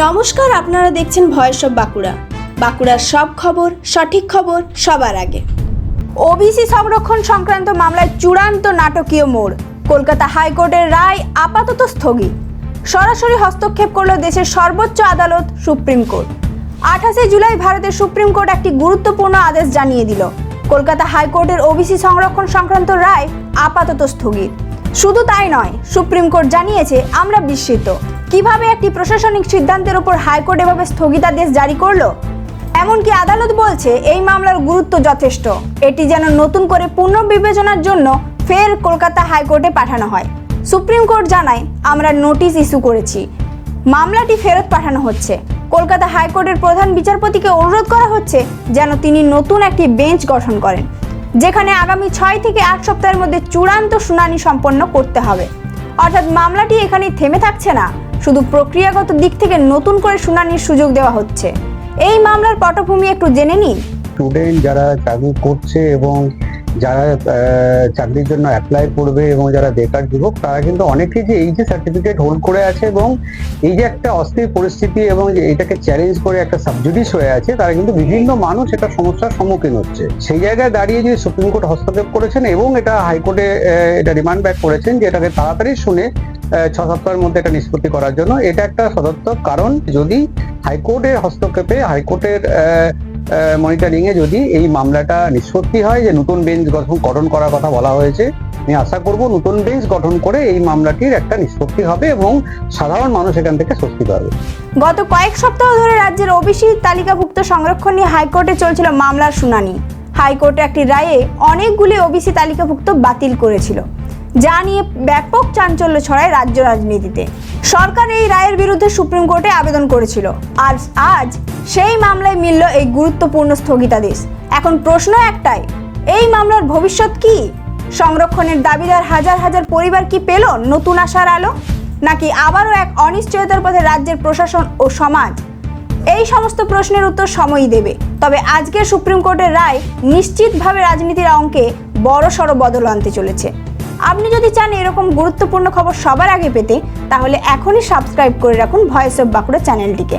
নমস্কার, আপনারা দেখছেন ভয়েস অফ বাঁকুড়া। বাঁকুড়ার সব খবর, সঠিক খবর সবার আগে। ওবিসি সংরক্ষণ সংক্রান্ত মামলায় চূড়ান্ত নাটকীয় মোড়। কলকাতা হাইকোর্টের রায় আপাতত স্থগিত। সরাসরি হস্তক্ষেপ করল দেশের সর্বোচ্চ আদালত সুপ্রিম কোর্ট। আঠাশে জুলাই ভারতের সুপ্রিম কোর্ট একটি গুরুত্বপূর্ণ আদেশ জানিয়ে দিল। কলকাতা হাইকোর্টের ওবিসি সংরক্ষণ সংক্রান্ত রায় আপাতত স্থগিত। শুধু তাই নয়, সুপ্রিম কোর্ট জানিয়েছে আমরা বিস্মিত। কীভাবে একটি প্রশাসনিক সিদ্ধান্তের উপর হাইকোর্ট এভাবে স্থগিতাদেশ জারি করল? এমনকি আদালত বলছে, এই মামলার গুরুত্ব যথেষ্ট। এটি যেন নতুন করে পুনর্বিবেচনার জন্য ফের কলকাতা হাইকোর্টে পাঠানো হয়। সুপ্রিম কোর্ট জানায়, আমরা নোটিশ ইস্যু করেছি। মামলাটি ফেরত পাঠানো হচ্ছে। কলকাতা হাইকোর্টের প্রধান বিচারপতিকে অনুরোধ করা হচ্ছে যেন তিনি নতুন একটি বেঞ্চ গঠন করেন। যেখানে আগামী ছয় থেকে আট সপ্তাহের মধ্যে চূড়ান্ত শুনানি সম্পন্ন করতে হবে। অর্থাৎ মামলাটি এখানে থেমে থাকছে না, শুধু প্রক্রিয়াগত দিক থেকে নতুন করে শুনানির সুযোগ দেওয়া হচ্ছে। এই মামলার পটভূমি একটু জেনে নিন। স্টুডেন্ট যারা চাকরি করছে এবং যারা চাকরির জন্য অ্যাপ্লাই করবে এবং যারা বেকার যুবক, তারা কিন্তু অনেকেই যে এই যে সার্টিফিকেট হোল্ড করে আছে এবং এই যে একটা অস্থির পরিস্থিতি এবং এটাকে চ্যালেঞ্জ করে একটা সাবজুডিস হয়ে আছে, তারা কিন্তু বিভিন্ন মানুষ এটা সমস্যার সম্মুখীন হচ্ছে। সেই জায়গায় দাঁড়িয়ে যে সুপ্রিম কোর্ট হস্তক্ষেপ করেছেন এবং এটা হাইকোর্টে এটা রিমান্ড ব্যাক করেছেন যে এটাকে তাড়াতাড়ি শুনে ছ সপ্তাহের মধ্যে এটা নিষ্পত্তি করার জন্য। এটা একটা সদর্থক কারণ, যদি হাইকোর্টের হস্তক্ষেপে, হাইকোর্টের মনিটরিং এ যদি এই মামলাটা নিষ্পত্তি হয় যে নতুন বেঞ্চ গঠন গঠন করার কথা বলা হয়েছে, আমি আশা করব নতুন বেঞ্চ গঠন করে এই মামলাটির একটা নিষ্পত্তি হবে এবং সাধারণ মানুষ এখান থেকে স্বস্তি পাবে গত কয়েক সপ্তাহ ধরে রাজ্যের ওবিসি তালিকাভুক্ত সংরক্ষণ নিয়ে হাইকোর্টে চলছিল মামলার শুনানি। হাইকোর্টে একটি রায়ে অনেকগুলি ওবিসি তালিকাভুক্ত বাতিল করেছিল, যা নিয়ে ব্যাপক চাঞ্চল্য ছড়ায় রাজ্য রাজনীতিতে। সরকার এই রায়ের বিরুদ্ধে সুপ্রিম কোর্টে আবেদন করেছিল। আর আজ সেই মামলায় মিলল এই গুরুত্বপূর্ণ স্থগিতাদেশ। এখন প্রশ্ন একটাই, এই মামলার ভবিষ্যৎ কি? সংরক্ষণের দাবিদার হাজার হাজার পরিবার কি পেল নতুন আশার আলো? নাকি আবারও এক অনিশ্চয়তার পথে রাজ্যের প্রশাসন ও সমাজ? এই সমস্ত প্রশ্নের উত্তর সময়ই দেবে। তবে আজকের সুপ্রিম কোর্টের রায় নিশ্চিতভাবে রাজনীতির অঙ্কে বড় সড় বদল আনতে চলেছে। আপনি যদি চান এরকম গুরুত্বপূর্ণ খবর সবার আগে পেতে, তাহলে এখনই সাবস্ক্রাইব করে রাখুন ভয়েস অফ বাঁকুড়া চ্যানেলটিকে।